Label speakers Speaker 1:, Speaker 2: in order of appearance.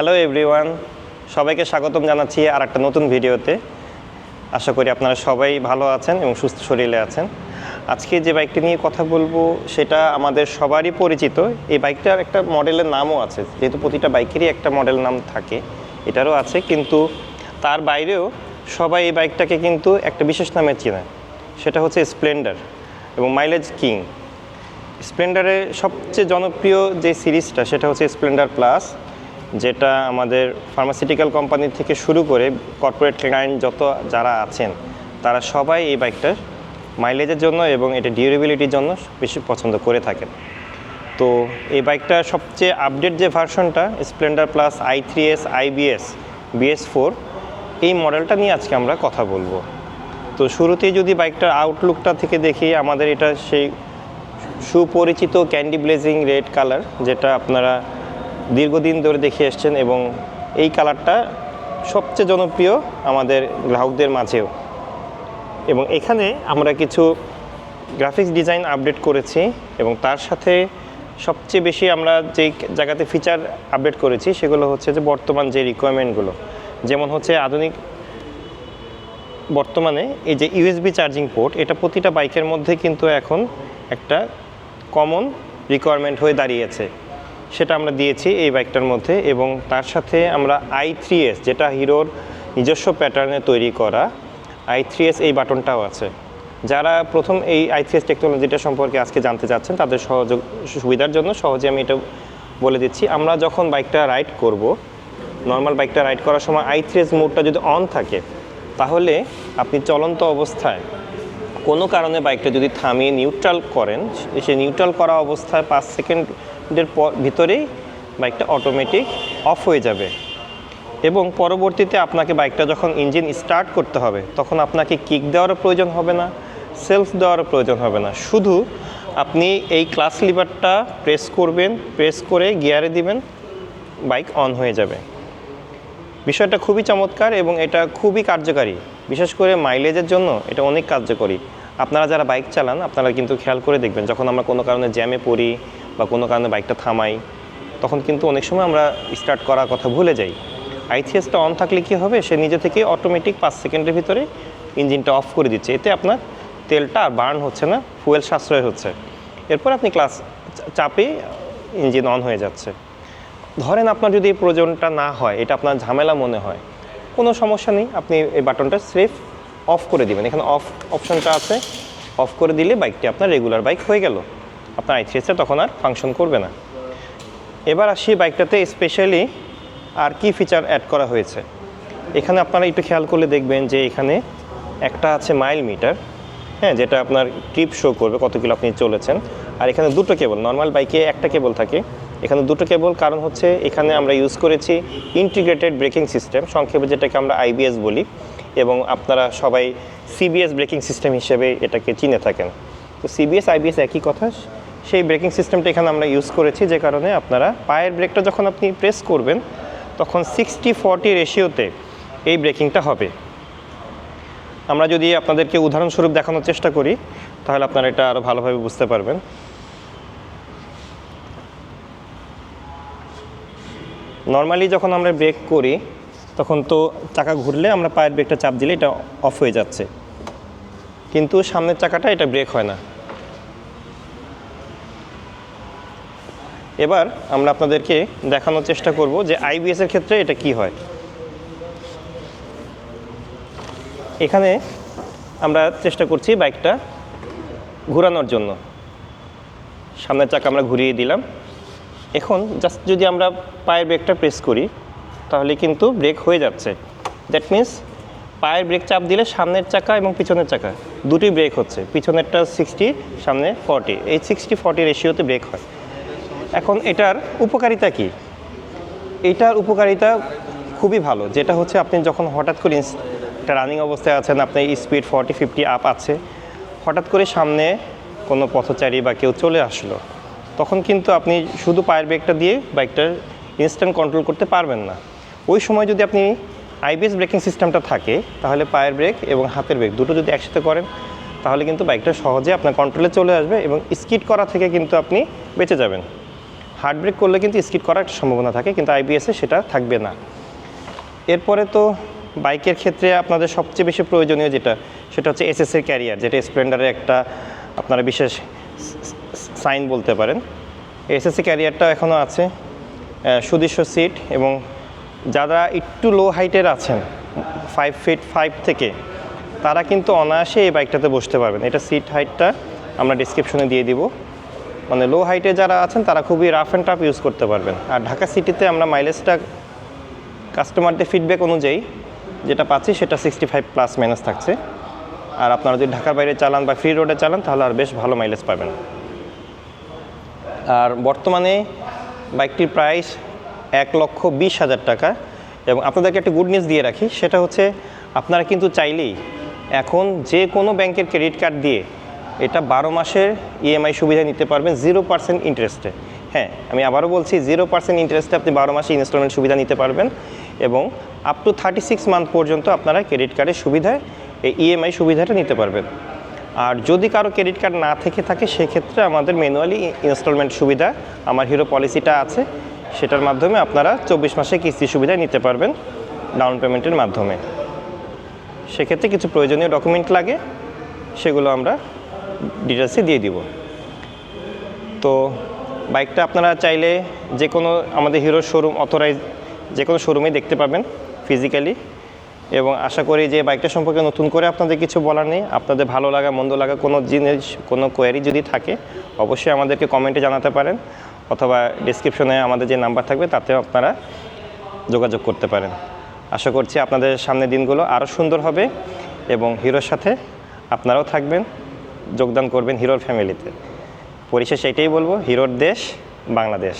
Speaker 1: Hello everyone সবাইকে স্বাগতম জানাচ্ছি আর একটা নতুন ভিডিওতে। আশা করি আপনারা সবাই ভালো আছেন এবং সুস্থ শরীরে আছেন। আজকে যে বাইকটি নিয়ে কথা বলব, সেটা আমাদের সবারই পরিচিত। এই বাইকটার একটা মডেলের নামও আছে। যেহেতু প্রতিটা বাইকেরই একটা মডেল নাম থাকে, এটারও আছে। কিন্তু তার বাইরেও সবাই এই বাইকটাকে কিন্তু একটা বিশেষ নামে চেনে। সেটা হচ্ছে স্প্লেন্ডার এবং মাইলেজ কিং স্প্লেন্ডারের সবচেয়ে জনপ্রিয় যে সিরিজটা, সেটা হচ্ছে স্প্লেন্ডার প্লাস যেটা আমাদের ফার্মাসিউটিক্যাল কোম্পানি থেকে শুরু করে কর্পোরেট ক্লায়েন্ট যত যারা আছেন, তারা সবাই এই বাইকটার মাইলেজের জন্য এবং এটা ডিউরেবিলিটির জন্য বেশি পছন্দ করে থাকেন। তো এই বাইকটা সবচেয়ে আপডেট যে ভার্সনটা Splendor plus i three S IBS BS four এই মডেলটা নিয়ে আজকে আমরা কথা বলব। তো শুরুতেই যদি বাইকটার আউটলুকটা থেকে দেখি, আমাদের এটা সেই সুপরিচিত ক্যান্ডি ব্লেজিং রেড কালার যেটা আপনারা দীর্ঘদিন ধরে দেখে এসছেন এবং এই কালারটা সবচেয়ে জনপ্রিয় আমাদের গ্রাহকদের মাঝেও। এবং এখানে আমরা কিছু গ্রাফিক্স ডিজাইন আপডেট করেছি এবং তার সাথে সবচেয়ে বেশি আমরা যেই জায়গাতে ফিচার আপডেট করেছি সেগুলো হচ্ছে যে বর্তমান যে রিকোয়ারমেন্টগুলো। যেমন হচ্ছে আধুনিক বর্তমানে এই যে ইউএসবি চার্জিং পোর্ট, এটা প্রতিটা বাইকের মধ্যে কিন্তু এখন একটা কমন রিকোয়ারমেন্ট হয়ে দাঁড়িয়েছে। সেটা আমরা দিয়েছি এই বাইকটার মধ্যে এবং তার সাথে আমরা আই থ্রি এস, যেটা হিরোর নিজস্ব প্যাটার্নে তৈরি করা, আই থ্রি এস এই বাটনটাও আছে। যারা প্রথম এই আই থ্রি এস টেকনোলজিটা সম্পর্কে আজকে জানতে চাচ্ছেন, তাদের সহযোগ, সুবিধার জন্য সহজে আমি এটা বলে দিচ্ছি। আমরা যখন বাইকটা রাইড করব নর্মাল বাইকটা রাইড করার সময় আই থ্রি এস মোডটা যদি অন থাকে, তাহলে আপনি চলন্ত অবস্থায় কোনো কারণে বাইকটা যদি থামিয়ে নিউট্রাল করেন, সে নিউট্রাল করা অবস্থায় পাঁচ সেকেন্ডের ভিতরেই বাইকটা অটোমেটিক অফ হয়ে যাবে। এবং পরবর্তীতে আপনাকে বাইকটা যখন ইঞ্জিন স্টার্ট করতে হবে, তখন আপনাকে কিক দেওয়ারও প্রয়োজন হবে না সেলফ দেওয়ারও প্রয়োজন হবে না। শুধু আপনি এই ক্লাস লিভারটা প্রেস করবেন প্রেস করে গিয়ারে দিবেন, বাইক অন হয়ে যাবে। বিষয়টা খুবই চমৎকার এবং এটা খুবই কার্যকারী। বিশেষ করে মাইলেজের জন্য এটা অনেক কার্যকরী। আপনারা যারা বাইক চালান, আপনারা কিন্তু খেয়াল করে দেখবেন, যখন আমরা কোনো কারণে জ্যামে পড়ি বা কোনো কারণে বাইকটা থামাই, তখন কিন্তু অনেক সময় আমরা স্টার্ট করার কথা ভুলে যাই। আইথিএসটা অন থাকলে কি হবে? সে নিজে থেকে অটোমেটিক পাঁচ সেকেন্ডের ভিতরে ইঞ্জিনটা অফ করে দিচ্ছে। এতে আপনার তেলটা আর বার্ন হচ্ছে না ফুয়েল সাশ্রয় হচ্ছে। এরপর আপনি ক্লাস চাপে ইঞ্জিন অন হয়ে যাচ্ছে। ধরেন আপনার যদি এই প্রয়োজনটা না হয়, এটা আপনার ঝামেলা মনে হয়, কোনো সমস্যা নেই, আপনি এই বাটনটা স্রেফ অফ করে দিবেন। এখানে অফ অপশনটা আছে অফ করে দিলে বাইকটি আপনার রেগুলার বাইক হয়ে গেল। আপনার আইথিএসটা তখন আর ফাংশন করবে না। এবার আসি বাইকটাতে স্পেশালি আর কি ফিচার অ্যাড করা হয়েছে। এখানে আপনারা একটু খেয়াল করলে দেখবেন যে এখানে একটা আছে মাইল মিটার হ্যাঁ যেটা আপনার ট্রিপ শো করবে কত কিলো আপনি চলেছেন। আর এখানে দুটো কেবল নর্মাল বাইকে একটা কেবল থাকে এখানে দুটো কেবল, কারণ হচ্ছে এখানে আমরা ইউজ করেছি ইন্টিগ্রেটেড ব্রেকিং সিস্টেম সংক্ষেপে যেটাকে আমরা আইবিএস বলি, এবং আপনারা সবাই সিবিএস ব্রেকিং সিস্টেম হিসেবে এটাকে চিনে থাকেন। তো সিবিএস আইবিএস একই কথা, সেই ব্রেকিং সিস্টেমটা এখানে আমরা ইউজ করেছি যে কারণে আপনারা পায়ের ব্রেকটা যখন আপনি প্রেস করবেন, তখন সিক্সটি ফর্টি রেশিওতে এই ব্রেকিংটা হবে। আমরা যদি আপনাদেরকে উদাহরণস্বরূপ দেখানোর চেষ্টা করি, তাহলে আপনারা এটা আরও ভালোভাবে বুঝতে পারবেন। নর্মালি যখন আমরা ব্রেক করি, তখন তো চাকা ঘুরলে আমরা পায়ের ব্রেকটা চাপ দিলে এটা অফ হয়ে যাচ্ছে। কিন্তু সামনের চাকাটা এটা ব্রেক হয় না। এবার আমরা আপনাদেরকে দেখানোর চেষ্টা করব যে আইবিএস এর ক্ষেত্রে এটা কি হয়। এখানে আমরা চেষ্টা করছি বাইকটা ঘোরানোর জন্য। সামনের চাকা আমরা ঘুরিয়ে দিলাম। এখন জাস্ট যদি আমরা পায়ের ব্রেকটা প্রেস করি, তাহলে কিন্তু ব্রেক হয়ে যাচ্ছে। দ্যাট মিন্স পায়ের ব্রেক চাপ দিলে সামনের চাকা এবং পিছনের চাকা দুটি ব্রেক হচ্ছে। পিছনেরটা সিক্সটি সামনে ফর্টি এই সিক্সটি ফর্টি রেশিওতে ব্রেক হয়। এখন এটার উপকারিতা কি? এটার উপকারিতা খুবই ভালো, যেটা হচ্ছে আপনি যখন হঠাৎ করে একটা রানিং অবস্থায় আছেন, আপনার স্পিড ফর্টি ফিফটি আপ আছে, হঠাৎ করে সামনে কোনো পথচারী বা কেউ চলে আসলো। তখন কিন্তু আপনি শুধু পায়ের ব্রেকটা দিয়ে বাইকটার ইনস্ট্যান্ট কন্ট্রোল করতে পারবেন না। ওই সময় যদি আপনি আইবিএস ব্রেকিং সিস্টেমটা থাকে, তাহলে পায়ের ব্রেক এবং হাতের ব্রেক দুটো যদি একসাথে করেন, তাহলে কিন্তু বাইকটা সহজে আপনার কন্ট্রোলে চলে আসবে এবং স্কিড করা থেকে কিন্তু আপনি বেঁচে যাবেন। হার্ড ব্রেক করলে কিন্তু স্কিড করার একটা সম্ভাবনা থাকে, কিন্তু আইবিএসে সেটা থাকবে না। এরপরে তো বাইকের ক্ষেত্রে আপনাদের সবচেয়ে বেশি প্রয়োজনীয় যেটা, সেটা হচ্ছে এসএসের ক্যারিয়ার যেটা স্প্লেন্ডারের একটা আপনারা বিশেষ সাইন বলতে পারেন। এসএসসি ক্যারিয়ারটা এখনও আছে সুদৃশ্য সিট এবং যারা একটু লো হাইটের আছেন ফাইভ ফিট ফাইভ থেকে, তারা কিন্তু অনায়াসে এই বাইকটাতে বসতে পারবেন। এটা সিট হাইটটা আমরা ডিসক্রিপশনে দিয়ে দিব। মানে লো হাইটে যারা আছেন, তারা খুবই রাফ অ্যান্ড টাফ ইউজ করতে পারবেন। আর ঢাকা সিটিতে আমরা মাইলেজটা কাস্টমারদের ফিডব্যাক অনুযায়ী যেটা পাচ্ছি, সেটা সিক্সটি ফাইভ প্লাস মাইনাস থাকছে। আর আপনারা যদি ঢাকার বাইরে চালান বা ফ্রি রোডে চালান, তাহলে আর বেশ ভালো মাইলেজ পাবেন। আর বর্তমানে বাইকটির প্রাইস এক লক্ষ বিশ হাজার টাকা। এবং আপনাদেরকে একটা গুড নিউজ দিয়ে রাখি, সেটা হচ্ছে আপনারা কিন্তু চাইলেই এখন যে কোনো ব্যাংকের ক্রেডিট কার্ড দিয়ে এটা বারো মাসের ইএমআই সুবিধা নিতে পারবেন জিরো পার্সেন্ট ইন্টারেস্টে হ্যাঁ আমি আবারও বলছি জিরো পার্সেন্ট ইন্টারেস্টে আপনি বারো মাসে ইনস্টলমেন্ট সুবিধা নিতে পারবেন এবং up to thirty six month পর্যন্ত আপনারা ক্রেডিট কার্ডের সুবিধায় এই ইএমআই সুবিধাটা নিতে পারবেন। আর যদি কারও ক্রেডিট কার্ড না থেকে থাকে, সেক্ষেত্রে আমাদের ম্যানুয়ালি ইনস্টলমেন্ট সুবিধা, আমার হিরো পলিসিটা আছে, সেটার মাধ্যমে আপনারা চব্বিশ মাসে কিস্তি সুবিধা নিতে পারবেন ডাউন পেমেন্টের মাধ্যমে। সেক্ষেত্রে কিছু প্রয়োজনীয় ডকুমেন্ট লাগে, সেগুলো আমরা ডিটেলসে দিয়ে দিব। তো বাইকটা আপনারা চাইলে যে কোনো আমাদের হিরো শোরুম অথরাইজ যে কোনো শোরুমে দেখতে পাবেন ফিজিক্যালি এবং আশা করি যে বাইকটা সম্পর্কে নতুন করে আপনাদের কিছু বলার নেই। আপনাদের ভালো লাগা, মন্দ লাগা কোনো জিনিস, কোনো কোয়ারি যদি থাকে, অবশ্যই আমাদেরকে কমেন্টে জানাতে পারেন অথবা ডিসক্রিপশনে আমাদের যে নাম্বার থাকবে, তাতেও আপনারা যোগাযোগ করতে পারেন। আশা করছি আপনাদের সামনের দিনগুলো আরও সুন্দর হবে এবং হিরোর সাথে আপনারাও থাকবেন, যোগদান করবেন হিরোর ফ্যামিলিতে পরিশেষে এটাই বলব, হিরোর দেশ, বাংলাদেশ।